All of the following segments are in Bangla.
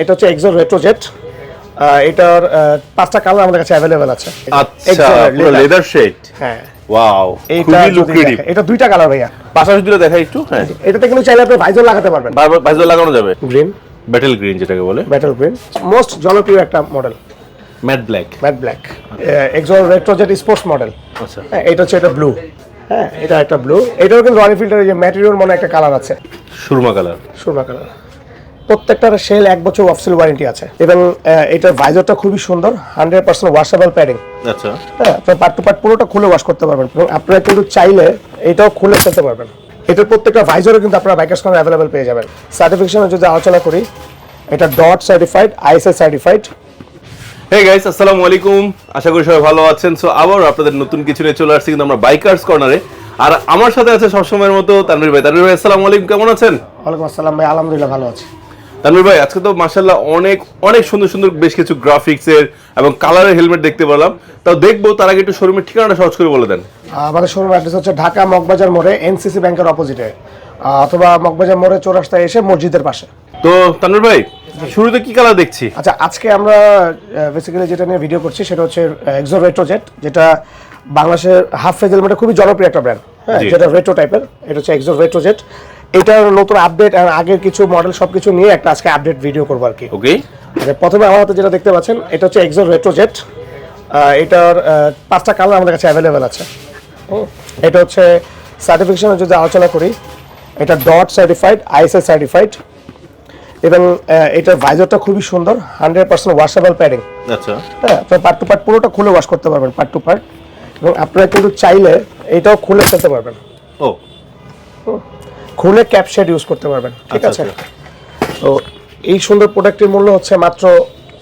এটা হচ্ছে এক্সোর রেট্রোজেট এটার পাঁচটা কালার আমাদের কাছে অ্যাভেলেবেল আছে। আচ্ছা পুরো লেদার শেড হ্যাঁ। ওয়াও খুবই লুক্রেটিভ এটা দুইটা কালার ভাইয়া। পাশাপাশি দুটো দেখা একটু হ্যাঁ। এটাতে কিন্তু চাইলে আপনি ভাইজার লাগাতে পারবেন। বারবার লাগানো যাবে? গ্রিন ব্যাটেল গ্রিন যেটাকে বলে। ব্যাটল গ্রিন মোস্ট জনপ্রিয় একটা model matte black matte black Exor Retrojet sports model আচ্ছা। হ্যাঁ এটা হচ্ছে এটা ব্লু হ্যাঁ এটা একটা ব্লু এটাও কিন্তু রয়্যাল ফিল্টারের যে ম্যাটেরিয়াল মনে একটা কালার আছে। সুরমা কালার সুরমা কালার প্রত্যেকটার সেল এক বছর অফসেল ওয়ারেন্টি আছে। এবং এটার ভাইজারটা খুবই সুন্দর হান্ড্রেড পার্সেন্ট ওয়াশেবল প্যাডিং আচ্ছা। হ্যাঁ আপনার পার্ট টু পার্ট পুরোটা খুলে ওয়াশ করতে পারবেন। এবং আপনারা কিন্তু চাইলে এটাও খুলে ফেলতে পারবেন। এটার প্রত্যেকটা ভাইজারও কিন্তু আপনারা বাইকার্স কার্ড অ্যাভেলেবেল পেয়ে যাবেন। সার্টিফিকেশনে যদি আলোচনা করি এটা dot certified ISA certified hey guys আসসালামু আলাইকুম। আশা করি সবাই ভালো আছেন। সো আবার আপনাদের নতুন কিছু নিয়ে চলে আসছি কিন্তু আমরা বাইকার্স কর্নারে আর আমার সাথে আছে সবসময়ের মতো তানভীর ভাই। তানভীর ভাই আসসালামু আলাইকুম। কেমন আছেন? ওয়ালাইকুম আসসালাম ভাই আলহামদুলিল্লাহ ভালো আছি। তানভীর ভাই আজকে তো মার্শাল্লাহ অনেক অনেক সুন্দর সুন্দর বেশ কিছু গ্রাফিক্সের এবং কালারের হেলমেট দেখতে পেলাম। তাও দেখব তার আগে একটু শোরুমের ঠিকানাটা সহজ করে বলে দেন। আমাদের শোরুম অ্যাড্রেস হচ্ছে ঢাকা মগবাজার মোড়ে এনসিসি ব্যাংকের অপোজিটে অথবা মগবাজার মোড়ে চৌরাস্তায় এসে মসজিদের পাশে। তো তানভীর ভাই শুরুতে কি কালার দেখছি? আচ্ছা আজকে আমরা বেসিক্যালি যেটা নিয়ে ভিডিও করছি সেটা হচ্ছে এক্সো রেট্রোজেট যেটা বাংলাদেশের হাফ ফেজ হেলমেটের খুবই জনপ্রিয় একটা ব্র্যান্ড হ্যাঁ। যেটা রেট্রো টাইপের এটা হচ্ছে এক্সো রেট্রোজেট এটার নতুন আপডেট আর আগের কিছু মডেল সবকিছু নিয়ে একটা আজকে আপডেট ভিডিও করব আর কি। ওকে আচ্ছা, প্রথমে আমার হাতে যেটা দেখতে পাচ্ছেন এটা হচ্ছে এক্সো রেট্রোজেট এটার পাঁচটা কালার আমাদের কাছে অ্যাভেলেবেল আছে। এটা হচ্ছে সার্টিফিকেশনে যদি আলোচনা করি এটা ডট সার্টিফাইড আইএসএ সার্টিফাইড এবং এটার ভাইজারটা খুবই সুন্দর হান্ড্রেড পার্সেন্ট ওয়াশেবল প্যাডিং আচ্ছা। হ্যাঁ আপনার পার্ট টু পার্ট পুরোটা খুলে ওয়াশ করতে পারবেন পার্ট টু পার্ট এবং আপনারা কিন্তু চাইলে এটাও খুলে ফেলতে পারবেন। ও। খুলে ক্যাপ শেড ইউজ করতে পারবেন। ঠিক আচ্ছা, আছে তো এই সুন্দর প্রোডাক্টের মূল্য হচ্ছে মাত্র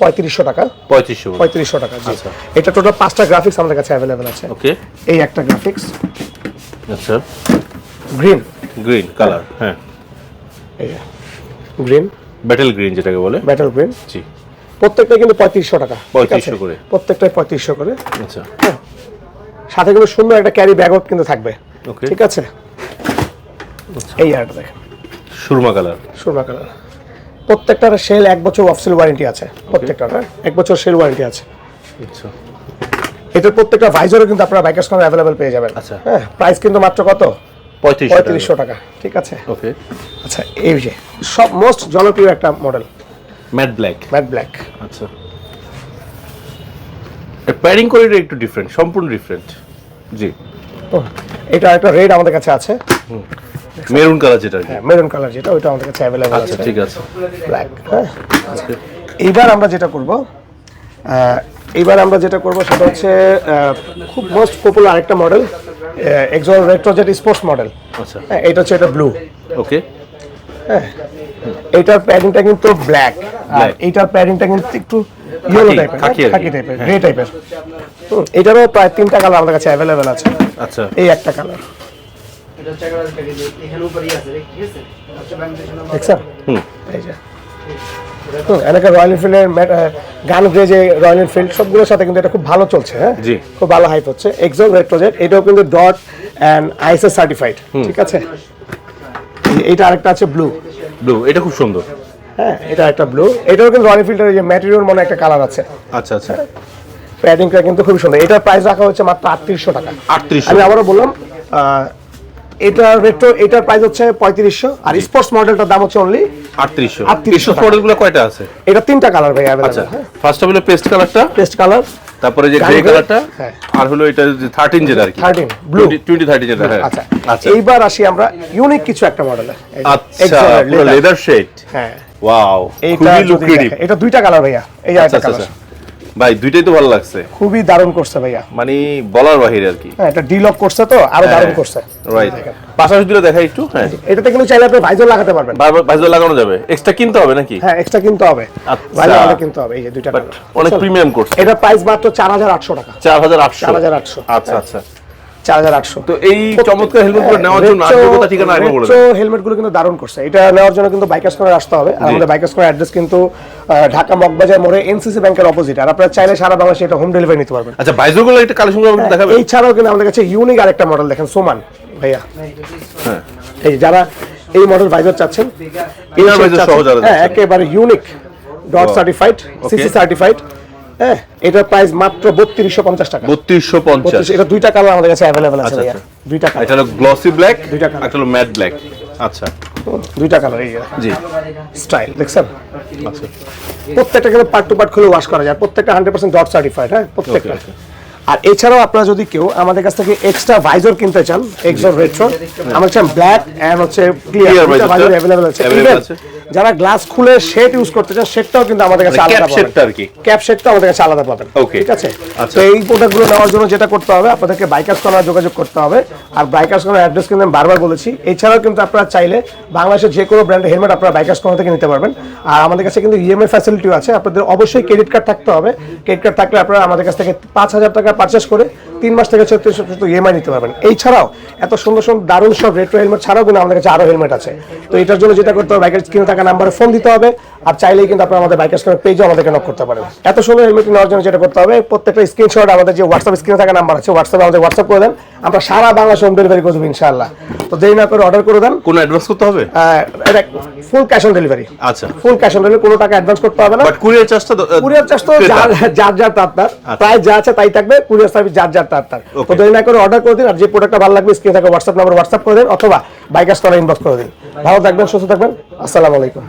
পঁয়ত্রিশশো টাকা। পঁয়ত্রিশশো পঁয়ত্রিশশো টাকা আচ্ছা। এটা টোটাল পাঁচটা গ্রাফিক্স আমাদের কাছে অ্যাভেলেবেল আছে। ওকে এই একটা গ্রাফিক্স আচ্ছা। গ্রিন গ্রিন কালার হ্যাঁ। এই গ্রিন ব্যাটেল গ্রিন যেটাকে বলে। ব্যাটল গ্রিন জি। প্রত্যেকটা কিন্তু পঁয়ত্রিশশো টাকা ঠিক? 3500 করে। প্রত্যেকটাই পঁয়ত্রিশশো করে। আচ্ছা। সাথে কিন্তু সুন্দর একটা ক্যারি ব্যাগও কিন্তু থাকবে। ওকে ঠিক আছে? এই আরটা দেখেন। সুরমা কালার। সুরমা কালার। প্রত্যেকটার সেল এক বছর অফসেল ওয়ারেন্টি আছে। প্রত্যেকটার হ্যাঁ? এক বছর সেল ওয়ারেন্টি আছে। আচ্ছা। এটার প্রত্যেকটা ভাইজারও কিন্তু আপনারা বাইকার্স কার্ড অ্যাভেলেবেল পেয়ে যাবেন। আচ্ছা। হ্যাঁ প্রাইস কিন্তু মাত্র কত? পঁয়ত্রিশ পঁয়ত্রিশশো টাকা। ঠিক আছে? ওকে আচ্ছা এই যে সব মোস্ট জনপ্রিয় একটা model matte black matte black আচ্ছা। প্যারিং কোয়ালিটি একটু ডিফারেন্ট সম্পূর্ণ ডিফারেন্ট জি। এটা একটা রেড আমাদের কাছে আছে। মেরুন কালার যেটা হ্যাঁ মেরুন কালার যেটা ওইটা আমাদের কাছে অ্যাভেলেবল আচ্ছা আছে। ঠিক আছে। ব্ল্যাক হ্যাঁ? এইবার আমরা যেটা করব এইবার আমরা যেটা করব সেটা হচ্ছে খুব মোস্ট পপুলার আরেকটা model Exor Retrojet sports model আচ্ছা। হ্যাঁ এটা হচ্ছে এটা ব্লু ওকে এইটার প্যাডিংটা কিন্তু ব্ল্যাক আর. এইটার প্যাডিংটা কিন্তু একটু ইয়েলো টাইপের খাকি টাইপের গ্রে টাইপের এটারও প্রায় তিনটা কালার আমাদের কাছে অ্যাভেলেবেল আছে। আচ্ছা। এই একটা কালার দেখছেন হুম। এই যে। হুম, এনেকে রয়্যাল এনফিল্ডের গান গ্রে যে রয়্যাল এনফিল্ড সবগুলোর সাথে কিন্তু এটা খুব ভালো চলছে হ্যাঁ? জি। খুব ভালো হাইপ হচ্ছে। এক্সোল রেট্রোজেট এটাও কিন্তু ডট অ্যান্ড আইএসএস সার্টিফাইড ঠিক আছে? এইটা আরেকটা আছে ব্লু ব্লু এটা খুব সুন্দর। হ্যাঁ এটা একটা ব্লু এটাও কিন্তু রয়্যাল এনফিল্ডের যে ম্যাটেরিয়াল মনে একটা কালার আছে। আচ্ছা আচ্ছা। প্যাডিংটা কিন্তু খুবই সুন্দর। এটার প্রাইস রাখা হচ্ছে মাত্র আটত্রিশশো টাকা। আটত্রিশশো। আমি আবারও বললাম এটার রেট্রো এটার প্রাইস হচ্ছে পঁয়ত্রিশশো আর স্পোর্টস মডেলটার দাম হচ্ছে অনলি আটত্রিশশো। 3800 আটত্রিশশো মডেলগুলো কয়টা আছে? এটা তিনটা কালার ভাই আচ্ছা ফার্স্ট হলো পেস্ট কালারটা পেস্ট কালার তারপরে যে গ্রে কালারটা হ্যাঁ। আর হলো এটা থার্টিন যেটা আর কি। 13, blue। টোয়েন্টি থার্টি যেটা হ্যাঁ। আচ্ছা আচ্ছা। এইবার আসি আমরা ইউনিক কিছু একটা মডেলে আচ্ছা পুরো লেদার শেড হ্যাঁ। ওয়াও খুবই লুক্রেটিভ এটা দুইটা কালার ভাইয়া এই যে আচ্ছা একটা আচ্ছা কালার আচ্ছা। ভাই দুইটাই তো ভালো লাগছে। খুবই দারুণ করছে ভাইয়া। মানে বলার বাহিরে আর কি। হ্যাঁ এটা ডিলক করছে তো আরও দারুণ হ্যাঁ। করছে। রাইট পাশাপাশি দুটো দেখা একটু হ্যাঁ। এটাতে কিন্তু চাইলে আপনি ভাইজার লাগাতে পারবেন। ভাইজার লাগানো যাবে। এক্সট্রা কিনতে হবে নাকি? হ্যাঁ এক্সট্রা কিনতে হবে। আচ্ছা। ভাইজার আলাদা কিনতে হবে এই যে দুইটা অনেক প্রিমিয়াম করছে। এটা প্রাইস মাত্র চার হাজার আটশো টাকা। চার হাজার আটশো। 4800 আচ্ছা আচ্ছা। চার হাজার আটশো। তো এই চমৎকার হেলমেট নেওয়ার জন্য আর যোগ্যতা ঠিকানা একবার বলে দেন। হেলমেট কিন্তু দারুণ করছে। এটা নেওয়ার জন্য কিন্তু বাইকার্স করে আসতে হবে। আর আমাদের বাইকার্স করে অ্যাড্রেস কিন্তু ঢাকা মগবাজার মোড়ে এনসিসি ব্যাংকের অপোজিট আর আপনারা চাইলে সারা বাংলাদেশে এটা হোম ডেলিভারি নিতে পারবেন। আচ্ছা ভাইজার একটা কালেকশনগুলো একটু এই ছাড়াও কিন্তু আমাদের কাছে ইউনিক আরেকটা মডেল দেখেন সোমান ভাইয়া। হ্যাঁ এই যারা এই মডেল ভাইজার চাচ্ছেন সহ যারা হ্যাঁ একেবারে unique dot certified. CC certified হ্যাঁ এটার প্রাইস মাত্র বত্রিশশো পঞ্চাশ টাকা। বত্রিশশো পঞ্চাশ। এটা দুইটা কালার আমাদের কাছে অ্যাভেলেবেল আছে আচ্ছা, আচ্ছা। দুইটা কালার এটা হলো গ্লসি ব্ল্যাক দুইটা colour। একটা হলো ম্যাট ব্ল্যাক আচ্ছা। দুইটা কালার এই জি। স্টাইল দেখছেন? আচ্ছা। প্রত্যেকটা কিন্তু পার্ট টু পার্ট খুলে ওয়াশ করা যায়। প্রত্যেকটা হান্ড্রেড পার্সেন্ট ডট সার্টিফাইড হ্যাঁ প্রত্যেকটা। আর এছাড়াও আপনারা যদি কেউ আমাদের কাছ থেকে এক্সট্রা ভাইজর কিনতে চান এক্সট্রা রেট্রো আমরা চান ব্ল্যাক এন্ড হচ্ছে ক্লিয়ার ভাইজর অ্যাভেলেবল আছে। যারা গ্লাস খুলে শেড ইউজ করতে চান সেটাও কিন্তু আমাদের কাছে মানে আলাদা টা আর কি। ক্যাপ শেডটা আমাদের কাছে আলাদা পাবেন। Okay. ঠিক আছে? আচ্ছা। তো এই প্রোডাক্টগুলো নেওয়ার জন্য যেটা করতে হবে আপনাদেরকে বাইকার্স কর্নার যোগাযোগ করতে হবে। আর বাইকার্স কর্নার অ্যাড্রেস কিন্তু আমি বারবার বলেছি। এছাড়াও কিন্তু আপনারা চাইলে বাংলাদেশের যে কোনো ব্র্যান্ডের হেলমেট আপনারা বাইকার্স কর্নার থেকে নিতে পারবেন। আর আমাদের কাছে কিন্তু ইএমআই ফ্যাসিলিটিও আছে। আপনাদের অবশ্যই ক্রেডিট কার্ড থাকতে হবে। ক্রেডিট কার্ড থাকলে আপনারা আমাদের কাছ থেকে পাঁচ হাজার টাকা পারচেস করে তিন মাস থেকে ছত্রিশ পর্যন্ত ইএমআই নিতে পারবেন। এছাড়াও এত সুন্দর সুন্দর দারুণ সব রেট্রো হেলমেট ছাড়াও কিন্তু আমাদের কাছে আরও হেলমেট আছে। তো এটার জন্য যেটা করতে হবে বাইকের স্ক্রিনে থাকা নাম্বারে ফোন দিতে হবে আর চাইলেই কিন্তু আপনারা আমাদের বাইকার্স কর্নার পেজও আমাদেরকে নক করতে পারেন। এত সুন্দর হেলমেট নেওয়ার জন্য যেটা করতে হবে প্রত্যেকটা স্ক্রিনশট আমাদের যে হোয়াটসঅ্যাপ স্ক্রিনে থাকা নাম্বার আছে হোয়াটসঅ্যাপে আমাদের হোয়াটসঅ্যাপ করে দেন। আমরা সারা বাংলা হোম ডেলিভারি করে দেবো ইনশাআল্লাহ। তো দেরি না করে অর্ডার করে দেন। কোনো অ্যাডভান্স করতে হবে? ফুল ক্যাশ অন ডেলিভারি আচ্ছা। ফুল ক্যাশ অন ডেলিভারি কোনো টাকা অ্যাডভান্স করতে হবে না। বাট কুরিয়ার চার্জটা কুরিয়ার চার্জ তো যার যার যার তার তার প্রায় যা আছে তাই থাকবে। কুরিয়ার সার্ভিস যার যার তার তার তো Okay. দেরি না করে অর্ডার করে দিন আর যে প্রোডাক্টটা ভালো লাগবে স্ক্রিনে থাকা হোয়াটসঅ্যাপ নাম্বার হোয়াটসঅ্যাপ করে দিন অথবা বাইকার্স করা ইনবক্স করে দিন। ভালো থাকবেন সুস্থ থাকবেন। আসসালামু আলাইকুম।